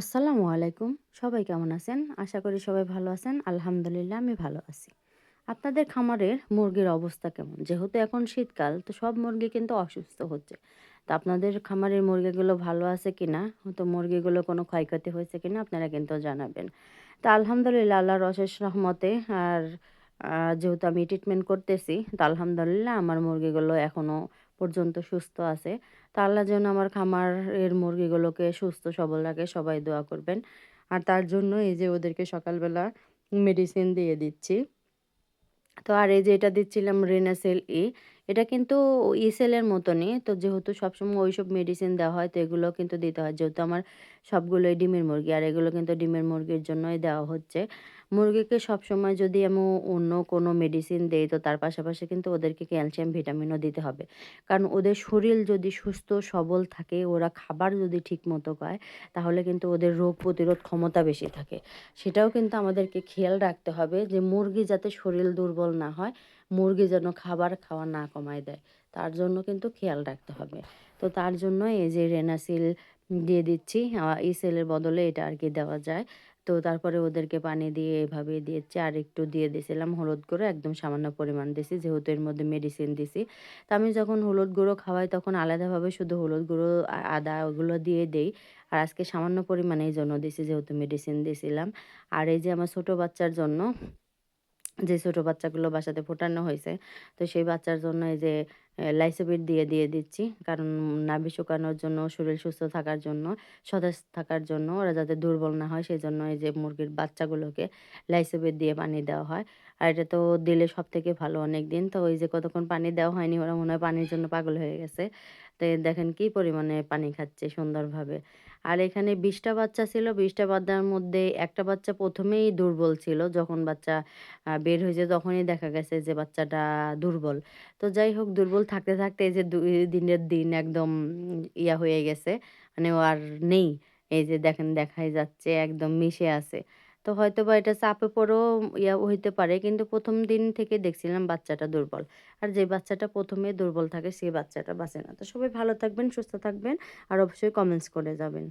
আসসালামু আলাইকুম। সবাই কেমন আছেন? আশা করি সবাই ভালো আছেন। আলহামদুলিল্লাহ, আমি ভালো আছি। আপনাদের খামারের মুরগির অবস্থা কেমন? যেহেতু এখন শীতকাল, তো সব মুরগি কিন্তু অসুস্থ হচ্ছে। তো আপনাদের খামারের মুরগিগুলো ভালো আছে কি না তো মুরগিগুলো কোনো ক্ষয়ক্ষতি হয়েছে কি না আপনারা কিন্তু জানাবেন। তো আলহামদুলিল্লাহ, আল্লাহর অশেষ রহমতে আর যেহেতু আমি ট্রিটমেন্ট করতেছি, তো আলহামদুলিল্লাহ আমার মুরগিগুলো এখনও পর্যন্ত সুস্থ আছে। তো আল্লাহ যেন আমার খামারের মুরগিগুলোকে সুস্থ, সবল রাখে, সবাই দোয়া করবেন। আর তার জন্য এই যে ওদেরকে সকালবেলা মেডিসিন দিয়ে দিচ্ছি। তো আর এই যে এটা দিচ্ছিলাম রেনাসেল ই এটা কিন্তু ইসেলের মতনই। তো যেহেতু সবসময় ওইসব মেডিসিন দেওয়া হয়, তো এগুলো কিন্তু দিতে হয়। যেহেতু আমার সবগুলোই ডিমের মুরগি, আর এগুলো কিন্তু ডিমের মুরগির জন্যই দেওয়া হচ্ছে। মুরগিকে সবসময় যদি আমি অন্য কোনো মেডিসিন দেই, তো তার পাশাপাশি কিন্তু ওদেরকে ক্যালসিয়াম ভিটামিনও দিতে হবে। কারণ ওদের শরীর যদি সুস্থ, সবল থাকে, ওরা খাবার যদি ঠিক মতো পায় তাহলে কিন্তু ওদের রোগ প্রতিরোধ ক্ষমতা বেশি থাকে। সেটাও কিন্তু আমাদেরকে খেয়াল রাখতে হবে যে, মুরগি যাতে শরীর দুর্বল না হয়, মুরগি যেন খাবার খাওয়া না কমায় দেয়, তার জন্য কিন্তু খেয়াল রাখতে হবে। তো তার জন্য এই যে রেনাসিল দিয়ে দিচ্ছি ইসেলের বদলে এটা আর কি দেওয়া যায়। তো তারপরে ওদেরকে পানি দিয়ে এভাবে দিয়েছি আর একটু দিয়ে দিয়েছিলাম, হলুদ গুঁড়ো একদম সামান্য পরিমাণ দিছি, যেহেতু এর মধ্যে মেডিসিন দিছি। তো আমি যখন হলুদ গুঁড়ো খাওয়াই তখন আলাদাভাবে শুধু হলুদ গুঁড়ো, আদা ওগুলো দিয়ে দেই। আর আজকে সামান্য পরিমাণে এই জন্য দিছি, যেহেতু মেডিসিন দিয়েছিলাম আর এই যে আমার ছোটো বাচ্চার জন্য যে ছোটো বাচ্চাগুলো বাসাতে ফোটানো হয়েছে, তো সেই বাচ্চার জন্য এই যে লাইসোবিট দিয়ে দিয়ে দিচ্ছি। কারণ নাভি শুকানোর জন্য, শরীর সুস্থ থাকার জন্য, সতেজ থাকার জন্য ওরা যাতে দুর্বল না হয় সেই জন্য এই যে মুরগির বাচ্চাগুলোকে লাইসোবিট দিয়ে পানি দেওয়া হয়। আর এটা তো দিলে সব থেকে ভালো অনেক দিন তো ওই যে কতক্ষণ পানি দেওয়া হয়নি, ওরা মনে হয় পানির জন্য পাগল হয়ে গেছে। তো দেখেন কি পরিমাণে পানি খাচ্ছে সুন্দরভাবে আর এখানে বিশটা বাচ্চা ছিল বিশটা বাচ্চার মধ্যে একটা বাচ্চা প্রথমেই দুর্বল ছিল যখন বাচ্চা বের হয়েছে তখনই দেখা গেছে যে বাচ্চাটা দুর্বল। তো যাই হোক দুর্বল থাকতে, থাকতে এই যে ২ দিনের দিন একদম ইয়া হয়ে গেছে। মানে আর নেই। এই যে দেখেন দেখাই যাচ্ছে একদম মিশে আছে। তো হয়তো বা এটা চাপে পড়েও ইয়া হইতে পারে। কিন্তু প্রথম দিন থেকে দেখছিলাম বাচ্চাটা দুর্বল। আর যে বাচ্চাটা প্রথমে দুর্বল থাকে সেই বাচ্চাটা বাঁচে না। তো সবাই ভালো থাকবেন, সুস্থ থাকবেন আর অবশ্যই কমেন্টস করে যাবেন।